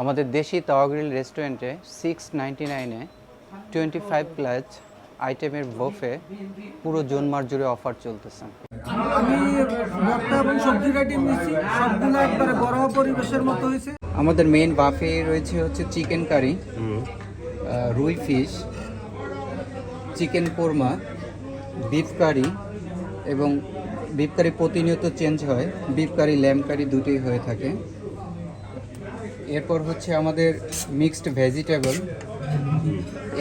আমাদের দেশি তাওয়াগ্রিল রেস্টুরেন্টে six ninety নাইনে টোয়েন্টি ফাইভ প্লাস আইটেমের বফে পুরো জোনমার জুড়ে অফার চলতেছে। আমি ভর্তা এবং সবজির আইটেম নিচ্ছি সবগুলো একবারে বড় পরিবেশের মতো হয়েছে। আমাদের মেইন বাফে রয়েছে হচ্ছে চিকেন কারি রুই fish chicken korma beef curry এবং বিফ কারি প্রতিনিয়ত চেঞ্জ হয়। বিফ কারি ল্যাম্প কারি দুটোই হয়ে থাকে। এরপর হচ্ছে আমাদের মিক্সড ভেজিটেবল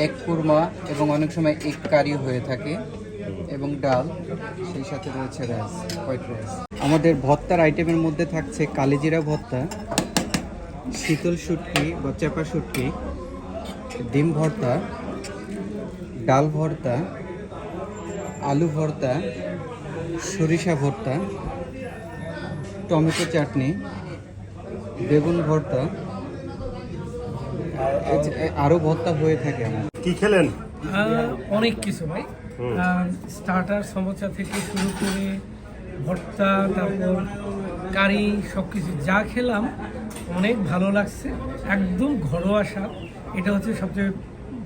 এগ কুরমা এবং অনেক সময় এগ কারি হয়ে থাকে এবং ডাল, সেই সাথে রয়েছে রাইস হোয়াইট রাইস আমাদের ভর্তার আইটেমের মধ্যে থাকছে কালিজিরা ভর্তা, শীতল শুটকি বা চেপা শুটকি, ডিম ভর্তা, ডাল ভর্তা, আলু ভর্তা, সরিষা ভর্তা, টমেটো চাটনি বেগুন ভর্তা। আরও ভর্তা হয়ে থাকে আমার। কি খেলেন? অনেক কিছু ভাই। স্টার্টার সমস্যা থেকে শুরু করে ভর্তা তারপর কারি সব কিছু যা খেলাম অনেক ভালো লাগছে। একদম ঘরোয়া স্বাদ। এটা হচ্ছে সবচেয়ে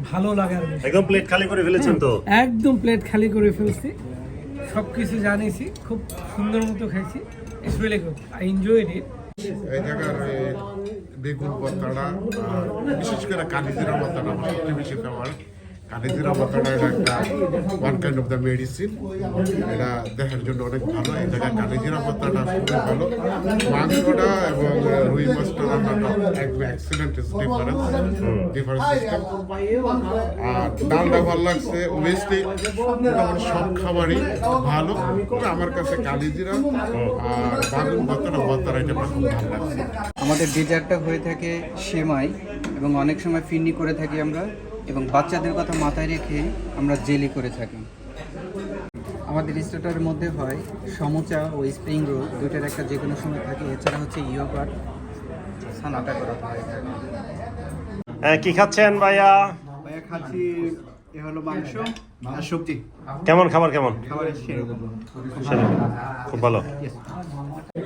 ভালো লাগার একদম প্লেট খালি করে ফেলেছেন তো? একদম প্লেট খালি করে ফেলছি। সব কিছু জানিয়েছি খুব সুন্দর মতো খাইছি it's really good I enjoy it এই জায়গার বেগুন ভর্তাটা আর বিশেষ করে কালিজিরা ভর্তাটা আমার সবচেয়ে বেশি ফেভারিট কালিজিরা ভর্তাটা এটা একটা one kind of the medicine এটা দেহের জন্য অনেক ভালো, এই জায়গায় কালিজিরা ভর্তাটা খুবই ভালো। মাংসটা এবং রুই মাছটা রান্নাটা একদম এক্সিলেন্ট ডিফারেন্স ডিফারেন্স আর ডালটা ভালো লাগছে ওয়েস্টে মোটামুটি সব খাবারই ভালো। তবে আমার কাছে কালিজিরা আর বাগুন ভর্তাটা, ভর্তার আইটেমটা খুব ভালো লাগছে। আমাদের ডেজার্টটা হয়ে থাকে সেমাই, এবং অনেক সময় ফিন্নি করে থাকি আমরা। এবং বাচ্চাদের কথা মাথায় রেখে আমরা জেলি করে থাকি। আমাদের স্টার্টারের মধ্যে হয় সমোচা ও স্প্রিং রোল। দুইটার একটা যে কোনো সময় থাকে। এছাড়া হচ্ছে ইয়োগার্ট। সানাটা করা হয়। হ্যাঁ কি খাচ্ছেন ভাইয়া? ভাইয়া খাচ্ছি এ হলো মাংস। আর সবজি কেমন খাবার কেমন? সেরকম। খুব ভালো।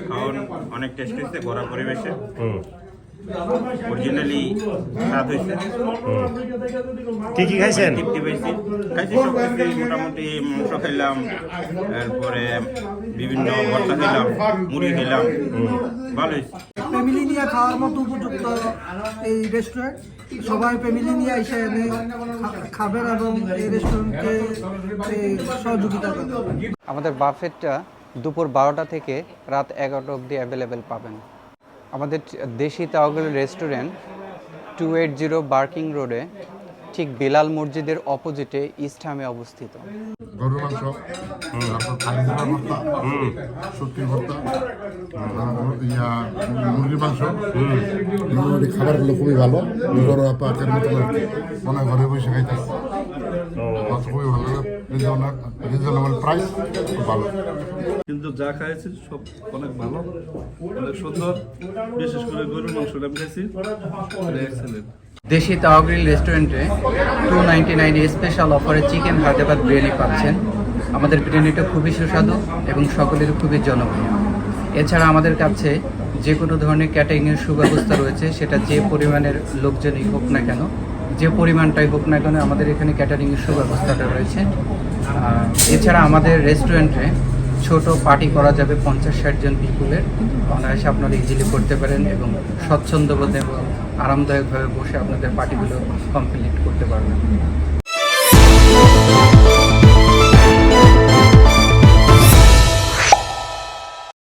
খাওয়ান অনেক টেস্ট হয়েছে ঘোরা পরিবেশে। হুম। অরিজিনালি স্বাদ হয়েছে। কি কি খাইছেন? তৃপ্তি পেয়েছি। খাইছি সব মোটামুটি মাংস খাইলাম তারপরে বিভিন্ন ভর্তা খাইলাম মুড়ি খাইলাম। ভালো হয়েছে। ফ্যামিলি নিয়ে খাওয়ার মতো উপযুক্ত এই রেস্টুরেন্ট সবাই ফ্যামিলি নিয়ে এসে এনে খাবেন এবং এই রেস্টুরেন্টকে সহযোগিতা করবেন। আমাদের বাফেটটা দুপুর বারোটা থেকে রাত এগারোটা অবধি অ্যাভেলেবেল পাবেন। আমাদের Desi তাওগুল restaurant two eight zero Barking রোডে ঠিক বেলাল মসজিদের অপোজিটে ইস্টহামে অবস্থিত। গরুর মাংস তারপর ভর্তা শুটকির ভর্তা। ইয়া মুরগির মাংস। মোটামুটি খাবারগুলো খুবই ভালো। পাকের মতো মনে ঘরে বসে খাইতেছে। খুবই ভালো রিজনেবল প্রাইস ভালো। কিন্তু যা খাইছি সব অনেক ভালো অনেক সুন্দর। বিশেষ করে গরুর মাংসটা আমি খাইছি এক্সেলেন্ট দেশি তাওয়াগ্রিল রেস্টুরেন্টে টু নাইনটি নাইনে স্পেশাল অফারে চিকেন হায়দ্রাবাদ বিরিয়ানি পাচ্ছেন। আমাদের বিরিয়ানিটা খুবই সুস্বাদু এবং সকলের খুবই জনপ্রিয়। এছাড়া আমাদের কাছে যে কোনো ধরনের ক্যাটারিংয়ের সুব্যবস্থা রয়েছে, সেটা যে পরিমাণের লোকজনই হোক না কেন, যে পরিমাণটাই হোক না কেন আমাদের এখানে ক্যাটারিংয়ের সুব্যবস্থাটা রয়েছে। এছাড়া আমাদের রেস্টুরেন্টে ছোট পার্টি করা যাবে পঞ্চাশ ষাট জন পিপুলের অনায়াসে আপনারা ইজিলি করতে পারেন এবং স্বচ্ছন্দবোধ এবং আরামদায়কভাবে বসে আপনাদের পার্টিগুলো কমপ্লিট করতে পারবেন।